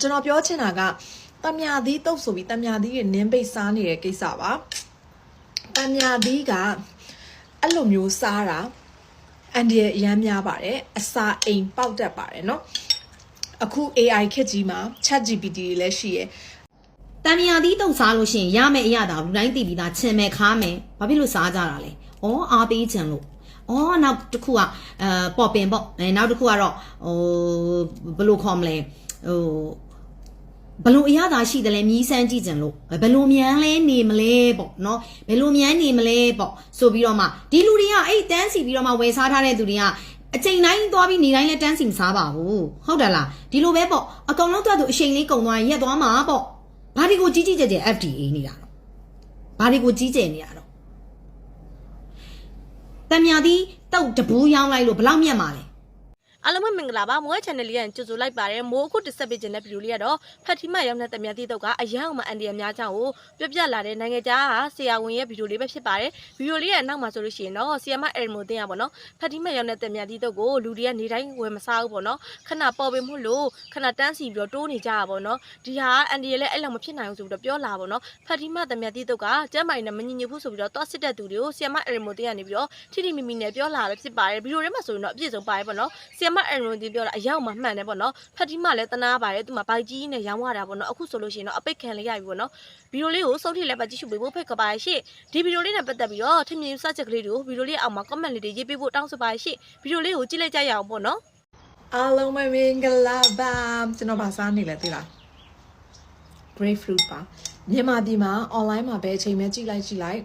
ကျွန်တော်ပြောချင်တာကတမြာသီးတုပ်ဆိုပြီးတမြာသီးတွေနင်းပိတ်စားနေတဲ့ကိစ္စပါတမြာသီးကအဲ့လိုမျိုးစားတာအန်ဒီရဲ့အရမ်းများပါတယ်အစာအိမ်ပေါက်တတ်ပါတယ်เนาะအခု AI ခေတ်ကြီးမှာ ChatGPT တွေလည်းရှိရယ် တန်မြာသီးတုံစားလို့ရှိရင်ရမယ်အရသာလူတိုင်းသိပြီးသားချင်မယ်ခါမယ်ဘာဖြစ်လို့စားကြတာလဲဩအားပေးချင်လို့ဩနောက်တစ်ခုကအဲပေါ်ပင်ပေါ့အဲနောက်တစ်ခုကတော့ဟိုဘယ်လိုခေါ်မလဲ ဟိုဘယ်လိုအရသာရှိတယ်လဲမြည်စမ်းကြည့်ကြင်လို့ဘယ်လိုမြန်လဲနေမလဲပေါ့နော်ဘယ်လိုမြန်နေမလဲပေါ့ဆိုပြီးတော့မှဒီလူတွေကအဲ့တန်းစီပြီးတော့မှဝယ်စားထားတဲ့သူတွေကအချိန်တိုင်းသွားပြီးနေတိုင်းလဲတန်းစီမစားပါဘူးဟုတ်တယ်လားဒီလိုပဲပေါ့အကောင်လုံးတော့သူအချိန်လေးကုန်သွားရင်ရက်သွားမှာပေါ့ဘာဒီကိုကြီးကြီးကျယ်ကျယ် FDA နေတာတော့ဘာဒီကိုကြီးကျယ်နေတာတော့တံမြာသီးတောက်တဘူးရောင်းလိုက်လို့ဘယ်လောက်မြတ်မှာလဲ အားလုံးပဲမင်္ဂလာပါမိုး channel လေးရကြိုဆိုလိုက်ပါတယ်မိုးအခုတစ်ဆက်ပေးခြင်းတဲ့ဗီဒီယိုလေးကတော့ဖတ်တီမရောက်တဲ့တမန်တိတုတ်ကအရန်အောင်မအန်ဒီအများချောင်းကိုပြပြလာတဲ့နိုင်ငံခြားကဆရာဝန်ရဲ့ဗီဒီယိုလေးပဲဖြစ်ပါတယ်ဗီဒီယိုလေးရဲ့နောက်မှာဆိုလို့ရှိရင်တော့ဆီယမအဲမိုတင်ရပါတော့ဖတ်တီမရောက်တဲ့တမန်တိတုတ်ကိုလူတွေကနေတိုင်းဝယ်မစားဘူးပေါ့နော်ခဏပေါ်ပင်မှုလို့ခဏတန်းစီပြီးတော့တိုးနေကြတာပေါ့နော်ဒီဟာအန်ဒီလည်းအဲ့လောက်မဖြစ်နိုင်ဘူးဆိုပြီးတော့ပြောလာပါတော့ဖတ်တီမတမန်တိတုတ်ကကျမ်းမာရင်မညင်ညွတ်ဘူးဆိုပြီးတော့တွားစစ်တဲ့သူတွေကိုဆီယမအဲမိုတင်ကနေပြီးတော့ထိထိမိမိနဲ့ပြောလာပဲဖြစ်ပါတယ်ဗီဒီယိုထဲမှာဆိုရင်တော့အပြည့်စုံပါတယ်ပေါ့နော်ဆီယမအဲမိုတင်ပြောတာအရောက်မှမှန်တယ်ပေါ့နော်ဖတ်တီမလည်းတနာပါတယ်သူမှဘိုက်ကြီးနဲ့ရောင်းရတာပေါ့နော်အခုဆိုလို့ရှိရင်တော့အပိတ်ခံလေးရပြီပေါ့နော်ဗီဒီယိုလေးကိုစုပ်ထိလည်းပဲကြည့်ရှုပေးဖို့ဖိတ်ကပါရှင့်ဒီဗီဒီယိုလေးနဲ့ပတ်သက်ပြီးတော့ထင်မြင်စချက်ကလေးတွေကိုဗီဒီယိုလေးအောက်မှာ comment လေးတွေရေးပေးဖို့တောင်းဆိုပါရှင့်ဗီဒီယိုလေးကိုကြည့်လိုက်ကြရအောင်ပေါ့နော်အားလုံးပဲမင်္ဂလာပါကျွန်တော်ဗာစားနေလဲသိလား grapefruit ပါမြန်မာပြည်မှာ online မှာပဲအချိန်မဲ့ကြည့်လိုက်ကြည့်လိုက်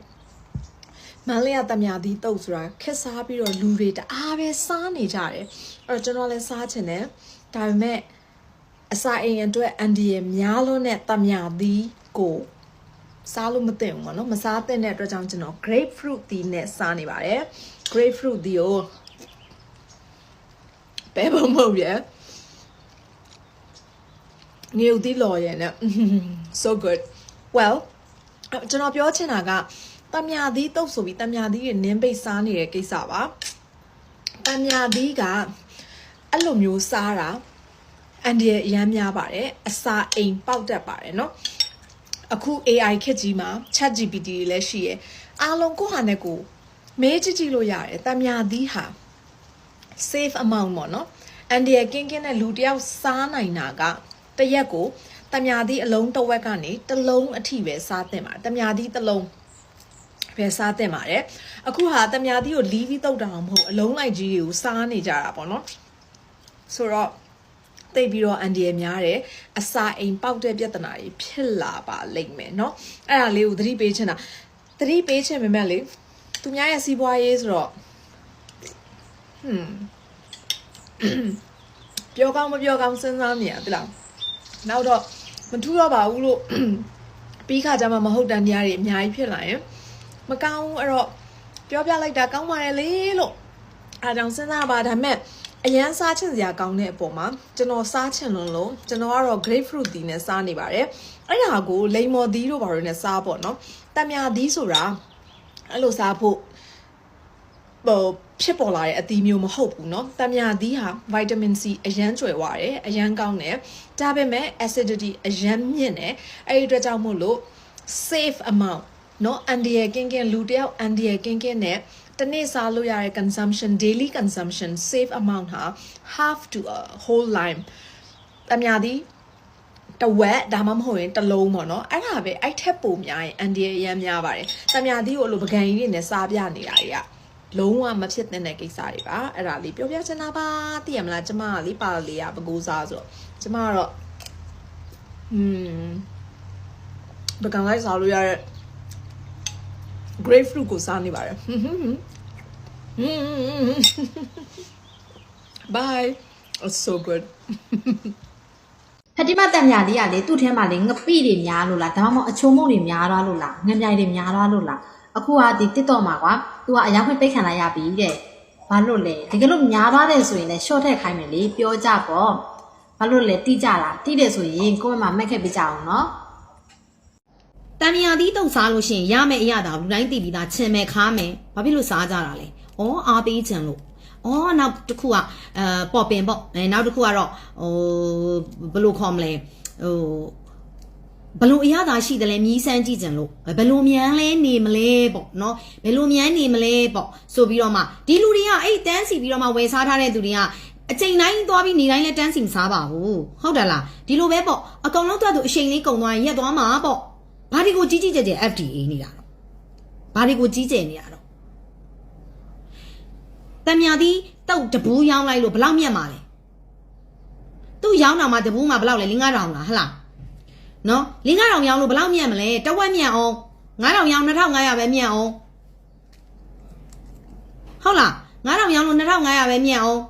မန္တလေးကတမြာသီးတုပ်ဆိုတာခက်စားပြီးတော့လူတွေတအားပဲစားနေကြတယ်အဲ့တော့ကျွန်တော်လည်းစားချင်တယ်ဒါပေမဲ့အစာအိမ်အတွက်အန်ဒီရဲ့များလွန်းတဲ့တမြာသီးကိုစားလို့မသိဘူးပေါ့နော်မစားသင့်တဲ့အတွက်ကြောင့်ကျွန်တော် grapefruit သီးနဲ့စားနေပါတယ် grapefruit သီးကိုဘယ်ဘုံမဟုတ်ရဲ့ငေဦးသီးလော်ရဲ့နဲ့ so good well ကျွန်တော်ပြောချင်တာက တမြာသီးတုပ်ဆိုပြီးတမြာသီးတွေနင်းပိတ်စားနေတဲ့ကိစ္စပါတမြာသီးကအဲ့လိုမျိုးစားတာအန်ဒီရဲ့အရမ်းများပါတယ်အစာအိမ်ပေါက်တတ်ပါတယ်เนาะအခု AI ခေတ်ကြီးမှာ ChatGPT တွေလည်းရှိရယ်အားလုံးကိုယ့်ဟာနဲ့ကိုယ်မေးကြည့်ကြည့်လို့ရတယ်တမြာသီးဟာ safe amount ပေါ့နော်အန်ဒီရကင်းကင်းတဲ့လူတယောက်စားနိုင်တာကတရက်ကိုတမြာသီးအလုံးတစ်ဝက်ကနေတစ်လုံးအထိပဲစားသင့်ပါတယ်တမြာသီးတစ်လုံး ပဲစားသင့်ပါတယ်အခုဟာတမြာသီးကိုလီးပြီးတုတ်တာမဟုတ်အလုံးလိုက်ကြီးတွေကိုစားနေကြတာပေါ့နော်ဆိုတော့သိပ်ပြီးတော့အန်ဒီရများတယ်အစာအိမ်ပေါက်တဲ့ပြဿနာတွေဖြစ်လာပါလိမ့်မယ်เนาะအဲ့ဒါလေးကိုသတိပေးချင်တာသတိပေးချင်ပေမဲ့လေသူများရဲ့စီးပွားရေးဆိုတော့ဟွန်း ပြောကောင်းမပြောကောင်းစဉ်းစားနေရပြီလားနောက်တော့မထူးတော့ပါဘူးလို့ ပြီးခါကျမှမဟုတ်တန်တရားတွေအများကြီးဖြစ်လာရင် မကောင်းဘူးအဲ့တော့ပြောပြလိုက်တာကောင်းပါရဲ့လေလို့အားကြောင့်စဉ်းစားပါဒါပေမဲ့အရန်စားချင်စရာကောင်းတဲ့အပေါ်မှာကျွန်တော်စားချင်လွန်းလို့ကျွန်တော်ကတော့ grapefruit သီးနဲ့စားနေပါတယ်အဲ့ဒါကိုလိမ္မော်သီးတို့ဘာလို့နဲ့စားပေါ့နော်တမြာသီးဆိုတာအဲ့လိုစားဖို့ ဟိုဖြစ်ပေါ်လာတဲ့အသီးမျိုးမဟုတ်ဘူးเนาะတမြာသီးဟာ vitamin C အရန်ကျွယ်ဝတယ်အရန်ကောင်းတယ်ဒါပေမဲ့ acidity အရန်မြင့်တယ်အဲ့ဒီအတွက်ကြောင့်မို့လို့ safe amount နော်အန်ဒီရကင်းကင်းလူတယောက်အန်ဒီရကင်းကင်းနဲ့တနေ့စားလို့ရတဲ့ consumption daily consumption save amount ဟာ half to a whole lime အများကြီးတဝက်ဒါမှမဟုတ်ရင်တလုံးပေါ့နော်အဲ့ဒါပဲအဲ့ထက်ပိုများရင်အန်ဒီရအရမ်းများပါတယ်တမညာသီးကိုအလိုပကံကြီးတွေနဲ့စားပြနေတာတွေကလုံးဝမဖြစ်သင့်တဲ့ကိစ္စတွေပါအဲ့ဒါလေးပြောပြချင်တာပါသိရမလားကျမကလေးပါလေးရပကူစားဆိုတော့ကျမကတော့อืมပကံလိုက်စားလို့ရတဲ့ grapefruit ကိုစားနေပါတယ်ဟွန်းဟွန်းဟွန်း bye it's so good ဖတိမတံမြာသီးကလေသူ့ထဲမှာလေငပိတွေများလို့လားဒါမှမဟုတ်အချုံမုံတွေများသွားလို့လားငမြိုင်တွေများသွားလို့လားအခုကဒီတစ်တော့မှာကွာ तू ကအယောင်ခွင့်ပိတ်ခံလိုက်ရပြီတဲ့ဘာလို့လဲတကယ်လို့များသွားတယ်ဆိုရင်လည်း short ထည့်ခိုင်းမယ်လေပြောကြပေါ့ဘာလို့လဲတိကြတာတိတယ်ဆိုရင်ကိုယ့်မှာမက်ခက်ပြကြအောင်နော် တန်မြာသီးတုံစားလို့ရှိရင်ရမယ်အရသာလူတိုင်းသိပြီးသားချင်မယ်ခါမယ်ဘာဖြစ်လို့စားကြတာလဲဩအားပေးချင်လို့ဩအော်နောက်တစ်ခုကအဲပေါ်ပင်ပေါ့အဲနောက်တစ်ခုကတော့ဟိုဘယ်လိုခေါ်မလဲဟိုဘယ်လိုအရသာရှိတယ်လဲမြည်စမ်းကြည့်ကြလို့ဘယ်လိုမြန်လဲနေမလဲပေါ့နော်ဘယ်လိုမြန်နေမလဲပေါ့ဆိုပြီးတော့မှဒီလူတွေကအဲ့တန်းစီပြီးတော့မှဝယ်စားထားတဲ့သူတွေကအချိန်တိုင်းသွားပြီးနေတိုင်းလဲတန်းစီမစားပါဘူးဟုတ်တယ်လားဒီလိုပဲပေါ့အကောင်လုံးတော့သူအချိန်လေးကုန်သွားရင်ရက်သွားမှာပေါ့ ဘာဒီကိုကြီးကြီးကျယ်ကျယ် FDA နေတာတော့ဘာဒီကိုကြီးကျယ်နေတာတော့တံမြာသီးတောက်တဘူးရောင်းလိုက်လို့ဘယ်လောက်မြတ်မှာလဲသူ့ရောင်းတာမှတဘူးမှာဘယ်လောက်လဲ5000လားဟဟလားနော်5000ရောင်းလို့ဘယ်လောက်မြတ်မလဲတဝက်မြတ်အောင်9000ရောင်း2500ပဲမြတ်အောင်ဟုတ်လား9000ရောင်းလို့2500ပဲမြတ်အောင်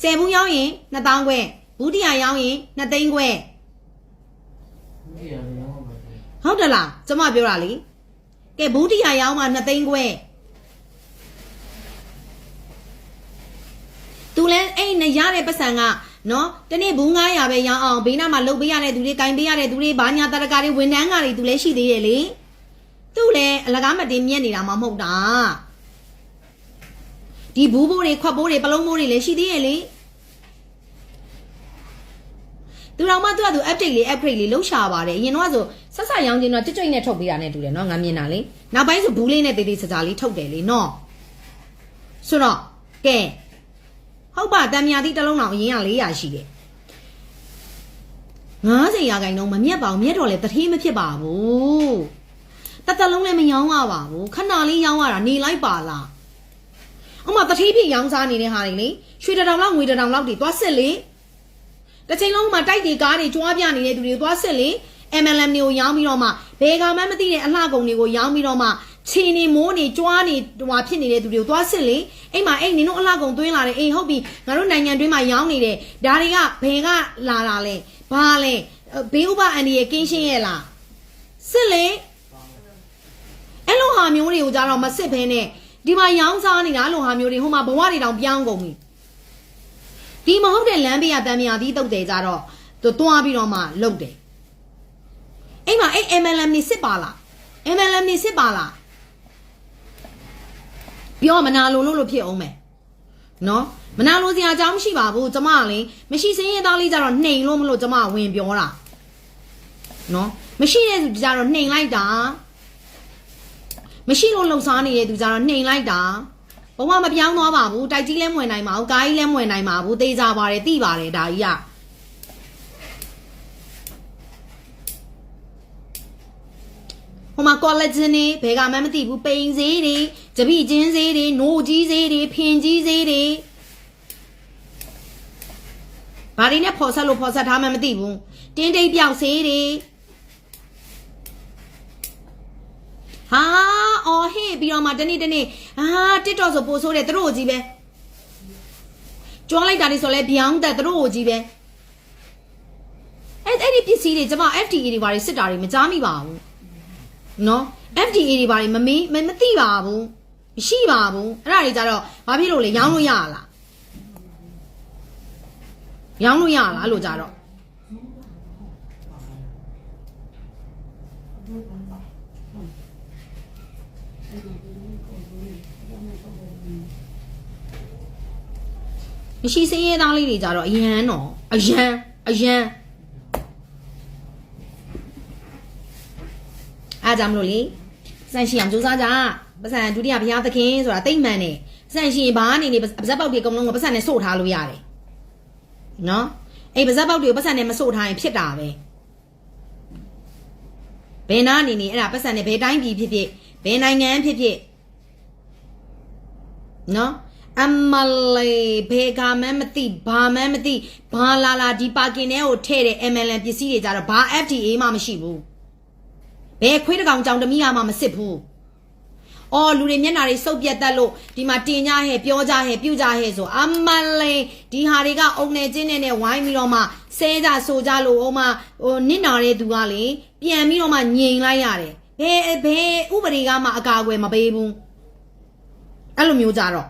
10ဘူးရောင်းရင်2000ခွဲဘူးတရာရောင်းရင်2သိန်းခွဲ ဟုတ်တယ်လားကျမပြောတာလေကဲဘူးတရာရောင်းမှ2သိန်းခွဲသူလဲအဲ့နဲ့ရတဲ့ပတ်စံကနော်တနေ့ဘူး900ပဲရအောင်ဘေးနားမှာလုတ်ပေးရတဲ့သူတွေကင်ပေးရတဲ့သူတွေဘာညာတရကာတွေဝန်ထမ်းကတွေသူလဲရှိသေးရဲ့လေသူ့လဲအလကားမတင်မြက်နေတာမှမဟုတ်တာဒီဘူးဘိုးတွေခွက်ဘိုးတွေပလုံးဘိုးတွေလည်းရှိသေးရဲ့လေ သူတော်မှသူကသူ update လေး upgrade လေးလှုပ်ရှားပါတယ်အရင်တော့ဆိုဆက်ဆက်ရောင်းချင်းတော့ကြွကြွနဲ့ထုတ်ပေးတာနဲ့တူတယ်နော်ငါမြင်တာလေနောက်ပိုင်းဆိုဘူးလေးနဲ့တေးသေးစစလေးထုတ်တယ်လေနော်ဆိုတော့ကဲဟုတ်ပါတံမြာတိတစ်လုံးအောင်အရင်က400ရှိတယ်90ရာခိုင်နှုန်းမမြက်ပါဘူးမြက်တော့လေတထေးမဖြစ်ပါဘူးတသက်လုံးလည်းမရောင်းရပါဘူးခဏလေးရောင်းရတာနေလိုက်ပါလားအမတထေးဖြစ်ရောင်းစားနေတဲ့ဟာတွေလေရွှေတစ်တောင်လောက်ငွေတစ်တောင်လောက်တွေသွားစစ်လေ တစ်ချိန်လုံးမှာတိုက်တွေကားတွေကြွားပြနေတဲ့သူတွေသွားစစ်လေ MLM တွေကိုရောင်းပြီးတော့မှဘယ်ကောင်မှမသိတဲ့အလှကုန်တွေကိုရောင်းပြီးတော့မှခြေနေမိုးနေကြွားနေဟွာဖြစ်နေတဲ့သူတွေကိုသွားစစ်လေအိမ်မှာအိမ်နင်တို့အလှကုန်သွင်းလာတယ်အိမ်ဟုတ်ပြီငါတို့နိုင်ငံတွင်းမှာရောင်းနေတယ်ဒါတွေကဘယ်ကလာတာလဲဘာလဲဘေးဥပအန်ဒီရဲ့ကင်းရှင်းရဲ့လားစစ်လေအဲ့လိုဟာမျိုးတွေကိုကြတော့မစစ်ဘဲနဲ့ဒီမှာရောင်းစားနေတာအဲ့လိုဟာမျိုးတွေဟိုမှာဘဝတွေတောင်ပြောင်းကုန်ပြီ ဒီမဟုတ်တဲ့လမ်းဘေးကတန်မြာသီးတုတ်တယ်ကြတော့သူတွားပြီးတော့မှလုတ်တယ်အိမ်မှာအဲ့ MLM နေစစ်ပါလား MLM နေစစ်ပါလားပြောမနာလိုလို့လို့ဖြစ်အောင်မယ်နော်မနာလိုစရာအကြောင်းမရှိပါဘူးကျမကလေမရှိစင်းရဲသားလေးကြတော့နှိမ်လို့မလို့ကျမကဝင်ပြောတာနော်မရှိတဲ့သူကြတော့နှိမ်လိုက်တာမရှိလို့လှုပ်ရှားနေတဲ့သူကြတော့နှိမ်လိုက်တာ ဘဝမပြောင်းသွားပါဘူးတိုက်ကြီးလည်းမဝင်နိုင်ပါဘူးကားကြီးလည်းမဝင်နိုင်ပါဘူးတေးကြပါတယ်တိပါတယ်ဒါကြီးကဟိုမှာ collagen တွေဘယ်ကမှမသိဘူးပိန်ဈေးတွေတပိချင်းဈေးတွေနိုးကြီးဈေးတွေဖင်ကြီးဈေးတွေဘာတွေနဲ့ဖော်ဆက်လို့ဖော်ဆက်ထားမှမသိဘူးတင်းတိတ်ပြောက်ဈေးတွေ ဟာအော်ဟေ့ပြီးတော့မှတနေ့တနေ့ဟာတစ်တော့ဆိုပို့ဆိုးတယ်သူတို့ကိုကြီးပဲကြွားလိုက်တာနေဆိုလဲဗျောင်းတက်သူတို့ကိုကြီးပဲအဲ့အဲ့ဒီပစ္စည်းတွေကျွန်မ FDA တွေဘာတွေစစ်တာတွေမကြားမိပါဘူးနော် FDA တွေဘာတွေမမေးမမသိပါဘူးမရှိပါဘူးအဲ့ဒါတွေကြတော့ဘာဖြစ်လို့လဲရောင်းလို့ရလားရောင်းလို့ရလားအဲ့လိုကြတော့ မရှိစင်းရဲသားလေးတွေကြတော့အရန်တော့အရန်အရန်အားကြောင့်မလို့လေစန့်ရှိအောင်စူးစမ်းကြပတ်စံဒုတိယဘုရားသခင်ဆိုတာတိတ်မှန်တယ်စန့်ရှိရင်ဘာအနေနဲ့ပါဇက်ပေါက်တွေအကုန်လုံးကိုပတ်စံနဲ့စို့ထားလို့ရတယ်နော်အဲ့ပါဇက်ပေါက်တွေကိုပတ်စံနဲ့မစို့ထားရင်ဖြစ်တာပဲဘယ်နာအနေနဲ့အဲ့ဒါပတ်စံနဲ့ဘယ်တိုင်းပြည်ဖြစ်ဖြစ် ဘယ်နိုင်ငံဖြစ်ဖြစ်နော်အမလေးဘေကမန်းမသိဘာမန်းမသိဘာလာလာဒီပါကင်ထဲကိုထည့်တဲ့ MLN ပစ္စည်းတွေကြတော့ဘာ FDA မှမရှိဘူးဘယ်ခွေးတကောင်ကြောင်တမိရမှမစစ်ဘူးအော်လူတွေမျက်နှာတွေစုပ်ပြတ်တတ်လို့ဒီမှာတင်ကြဟဲ့ပြောကြဟဲ့ပြုကြဟဲ့ဆိုအမလေးဒီဟာတွေကအုံနေချင်းနဲ့နဲ့ဝိုင်းပြီးတော့မှဆဲကြဆိုကြလို့ဟိုမှဟိုနစ်နာတဲ့သူကလေပြန်ပြီးတော့မှငြိမ်လိုက်ရတယ် ဘယ်ဘယ်ဥပဒေကမှအကာအကွယ်မပေးဘူးအဲ့လိုမျိုးကြတော့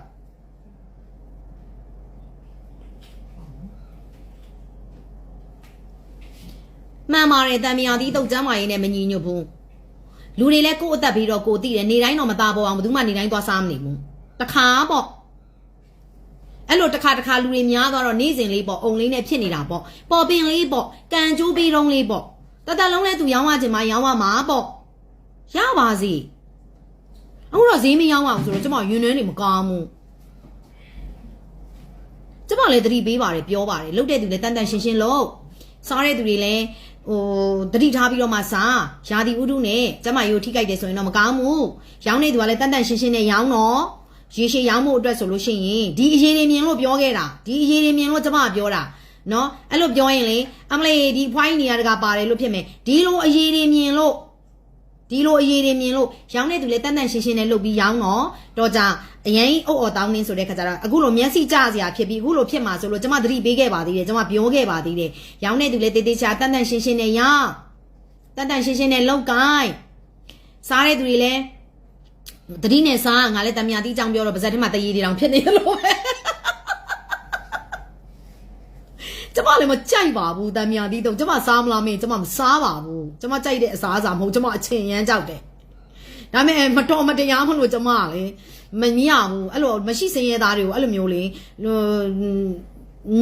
မှန်ပါတယ်တံမြာသီးတုတ်ကျမ်းမာရေးနဲ့မညီညွတ်ဘူးလူတွေလည်းကိုယ့်အသက်ပြီးတော့ကိုယ်သိတယ်နေတိုင်းတော့မသားပေါ်အောင်ဘယ်သူမှနေတိုင်းသွားစားမနေဘူးတခါပေါ့အဲ့လိုတစ်ခါတစ်ခါလူတွေများသွားတော့နေ့စဉ်လေးပေါ့အုံလေးနဲ့ဖြစ်နေတာပေါ့ပေါ်ပင်လေးပေါ့ကန်ကျိုးပေးတုံးလေးပေါ့တတလုံးလဲသူရောင်းရခြင်းမရောင်းရမှာပေါ့ ရပါစီအခုတော့ဈေးမရောင်းအောင်ဆိုတော့ကျမယွန်းနှွန်းနေမကောင်းဘူးကျမလည်းတတိပေးပါတယ်ပြောပါတယ်လုတ်တဲ့သူလည်းတန်တန်ရှင်းရှင်းလို့စားတဲ့သူတွေလည်းဟိုတတိထားပြီးတော့မှစားယာဒီဥဒုနဲ့ကျမရိုးထိကြိုက်တယ်ဆိုရင်တော့မကောင်းဘူးရောင်းတဲ့သူကလည်းတန်တန်ရှင်းရှင်းနဲ့ရောင်းတော့ရေရှည်ရောင်းဖို့အတွက်ဆိုလို့ရှိရင်ဒီအရေးတွေမြင်လို့ပြောခဲ့တာဒီအရေးတွေမြင်လို့ကျမပြောတာနော်အဲ့လိုပြောရင်လေအမလေးဒီဖွိုင်းနေရတကပါတယ်လို့ဖြစ်မယ်ဒီလိုအရေးတွေမြင်လို့ ဒီလိုအရေးတွေမြင်လို့ရောင်းတဲ့သူလည်းတန်တန်ရှင်းရှင်းနဲ့လုပ်ပြီးရောင်းတော့တော့ကြအရင်အုပ်အော်တောင်းနေဆိုတဲ့ခါကျတော့အခုလိုမျက်စိကျစရာဖြစ်ပြီးအခုလိုဖြစ်မှာဆိုလို့ကျမသတိပေးခဲ့ပါသေးတယ်ကျမပြောခဲ့ပါသေးတယ်ရောင်းတဲ့သူလည်းတေးသေးချာတန်တန်ရှင်းရှင်းနဲ့ရောင်းတန်တန်ရှင်းရှင်းနဲ့လုပ်ကိုင်းစားတဲ့သူတွေလည်းသတိနဲ့စားငါလည်းတမယာတီးကြောင်ပြောတော့ပါဇက်ထဲမှာတရေတွေတောင်ဖြစ်နေတယ်လို့ပဲကျမ လည်းမကြိုက်ပါဘူးတမယာတီးတော့ကျမစားမလားမင်းကျမမစားပါဘူးကျမကြိုက်တဲ့အစားအစာမဟုတ်ကျမအချင်းရမ်းကြောက်တယ်ဒါပေမဲ့မတော်မတရားမလို့ကျမကလေမမြင်ရဘူးအဲ့လိုမရှိစင်ရဲသားတွေကိုအဲ့လိုမျိုးလေဟို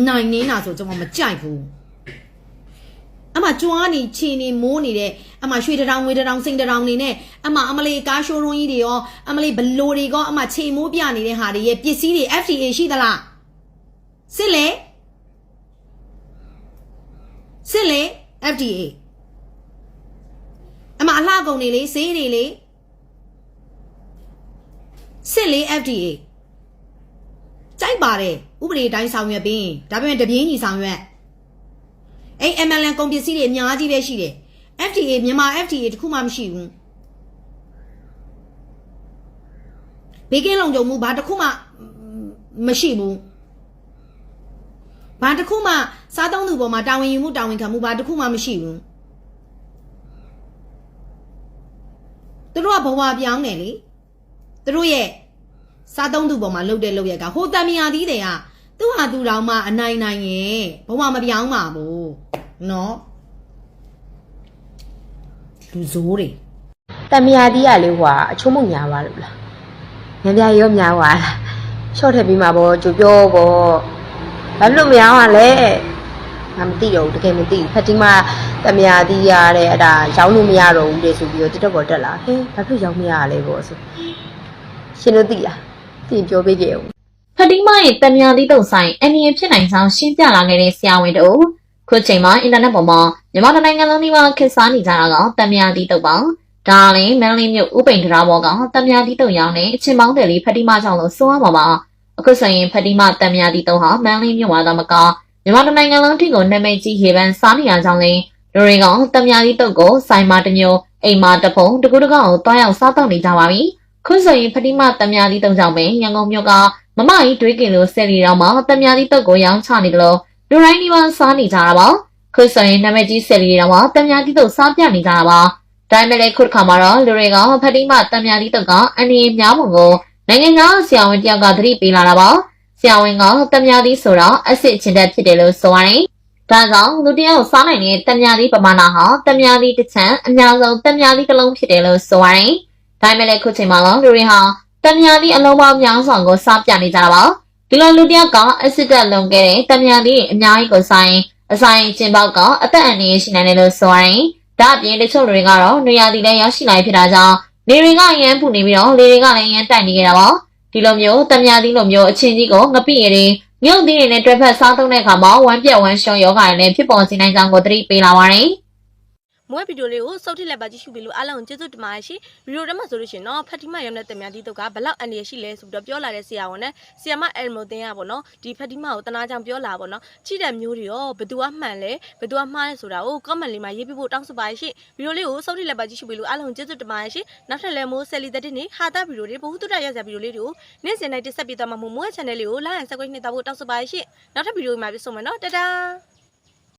နိုင်နေတာဆိုကျမမကြိုက်ဘူးအမကြွားနေချီနေမိုးနေတဲ့အမရွှေတရောင်ငွေတရောင်စိန်တရောင်နေနဲ့အမအမလေးကားရှိုးရုံးကြီးတွေရောအမလေးဘလိုတွေကောအမချေမိုးပြနေတဲ့ဟာတွေရဲ့ပစ္စည်းတွေ FDA ရှိသလားစစ်လေ စစ်လေ FDA အမအလှကုန်နေလေဈေးတွေလေစစ်လေး FDA ကြိုက်ပါတယ်ဥပဒေတိုင်းဆောင်ရွက်ပြီးဒါပေမဲ့တပြင်းညီဆောင်ရွက်အဲ့ MLN ကုန်ပစ္စည်းတွေအများကြီးပဲရှိတယ် FDA မြန်မာ FDA တခုမှမရှိဘူးဘေးကင်းလုံခြုံမှုဘာတစ်ခုမှမရှိဘူး ဘာတစ်ခုမှစားသုံးသူပေါ်မှာတာဝန်ယူမှုတာဝန်ခံမှုဘာတစ်ခုမှမရှိဘူးသူတို့ကဘဝပြောင်းတယ်လေသူတို့ရဲ့စားသုံးသူပေါ်မှာလှုပ်တဲ့လှုပ်ရက်ကဟိုတမယာသီးတွေကသူ့ဟာသူတောင်မှအနိုင်နိုင်ရဲ့ဘဝမပြောင်းပါဘူးနော်လူဆိုးတွေတမယာတီးရလေဟွာအချုံးမညာပါလို့လားညပြရောညာပါလားရှော့ထည့်ပြီးမှာပေါ့ကြိုပြောပေါ့ ဘာလို့မရအောင်လဲငါမသိတော့ဘူးတကယ်မသိဘူးဖတ်တီမာတမယာတီးရတဲ့အဲ့ဒါရောင်းလို့မရတော့ဘူးလေဆိုပြီးတော့တက်တော့ပေါ်တက်လာဟဲ့ဘာဖြစ်ရောင်းမရလဲပေါ့ဆိုရှင်တို့သိလားသိရင်ပြောပေးကြအောင်ဖတီမာရဲ့တံမြာသီးတုံဆိုင်အန်နီယဖြစ်နိုင်ဆောင်ရှင်းပြလာခဲ့တဲ့ဆရာဝန်တို့ခုချိန်မှာအင်တာနက်ပေါ်မှာမြန်မာတိုင်းနိုင်ငံလုံးဒီမှာခေတ်စားနေကြတာကတံမြာသီးတုံပါဒါလည်းမန်လေးမြို့ဥပိန်တရားဘောကတံမြာသီးတုံရောင်းတဲ့အချင်းပေါင်းတယ်လေးဖတီမာကြောင့်လို့ဆိုရမှာပါ အခုဆိုရင်ဖတီမာတံမြာသီးတုံဟာမန်လေးမြို့မှာသာမကမြန်မာနိုင်ငံလုံးထိကိုနာမည်ကြီးရေပန်းစားနေရကြောင်းလည်းလူတွေကတံမြာသီးတုံကိုဆိုင်မာတစ်မျိုးအိမ်မာတစ်ဖုံတကူတကောက်ကိုတွားရောက်စားတော့နေကြပါပြီခုဆိုရင်ဖတီမာတံမြာသီးတုံကြောင့်ပဲရန်ကုန်မြို့ကမမကြီးတွေးကင်လို့ဆယ်လီတောင်မှတမြာသီးတုတ်ကိုရောင်းချနေတယ်လို့လူတိုင်းဒီမှာစားနေကြတာပါခုဆိုရင်နာမည်ကြီးဆယ်လီတောင်မှတမြာသီးတုတ်စားပြနေကြတာပါဒါပေမဲ့လည်းခုတစ်ခါမှာတော့လူတွေကဖတိမတမြာသီးတုတ်ကအန်ဒီများပုံကို နိုင်ငံသားဆရာဝန်တယောက်ကသတိပေးလာတာပါဆရာဝန်ကတမြာသီးဆိုတော့အဆစ်ချင်တဲ့ဖြစ်တယ်လို့ဆိုရတယ်ဒါကြောင့်လူတယောက်စားနိုင်တဲ့တမြာသီးပမာဏဟာတမြာသီးတစ်ချမ်းအများဆုံးတမြာသီးတစ်လုံးဖြစ်တယ်လို့ဆိုရတယ်ဒါပေမဲ့လည်းခုချိန်မှာတော့လူတွေဟာတမြာသီးအလုံးပေါင်းများစွာကိုစားပြနေကြတာပါဒီလိုလူတစ်ယောက်ကအစစ်တက်လုံခဲ့တဲ့တမြာသီးအများကြီးကိုဆိုင်အဆိုင်ကျင်ပေါက်ကအသက်အန္တရာယ်ရှိနိုင်တယ်လို့ဆိုရင်ဒါအပြင်တချို့လူတွေကတော့နေရာသီးလည်းရောက်ရှိလာဖြစ်တာကြောင့် နေတွေကရမ်းပူနေပြီးတော့လေတွေကလည်းရမ်းတိုက်နေကြတာပါဒီလိုမျိုးတမြာသီးလိုမျိုးအချင်းကြီးကိုငပိရည်မြုပ်သီးတွေနဲ့တွဲဖက်စားသုံးတဲ့အခါမှာဝမ်းပြက်ဝမ်းရှုံယောဂါတွေနဲ့ဖြစ်ပေါ်စေနိုင်ကြောင်းကိုသတိပေးလာပါတယ် မွေးဗီဒီယိုလေးကိုစုပ်ထိလက်ပါကြည့်ရှုပြီးလို့အားလုံးကျေးဇူးတင်ပါတယ်ရှင်ဗီဒီယိုထဲမှာဆိုလို့ရှိရင်တော့ဖတ်တီမာရုံနဲ့တင်မြတီးတုတ်ကဘလောက်အန်ဒီရရှိလဲဆိုပြီးတော့ပြောလာတဲ့ဆရာဝန်နဲ့ဆရာမအယ်မိုတင်ရပေါ့နော်ဒီဖတ်တီမာကိုတနာကြောင်ပြောလာပေါ့နော်ချိတဲ့မျိုးတွေရောဘယ်သူကမှန်လဲဘယ်သူကမှားလဲဆိုတာကို comment လေးမှာရေးပြဖို့တောင်းဆိုပါရှင်ဗီဒီယိုလေးကိုစုပ်ထိလက်ပါကြည့်ရှုပြီးလို့အားလုံးကျေးဇူးတင်ပါတယ်ရှင်နောက်ထပ်လည်းမိုးဆယ်လီတဲ့နေ့ဟာတာဗီဒီယိုလေးဘ ഹു တုတရရစဗီဒီယိုလေးတွေကိုနေ့စဉ်တိုင်းတက်ဆက်ပေးသွားမှာမို့မိုး channel လေးကို like and subscribe နှိပ်တော့ဖို့တောင်းဆိုပါရှင်နောက်ထပ်ဗီဒီယိုမှာပြန်ဆုံမယ်နော်တဒါ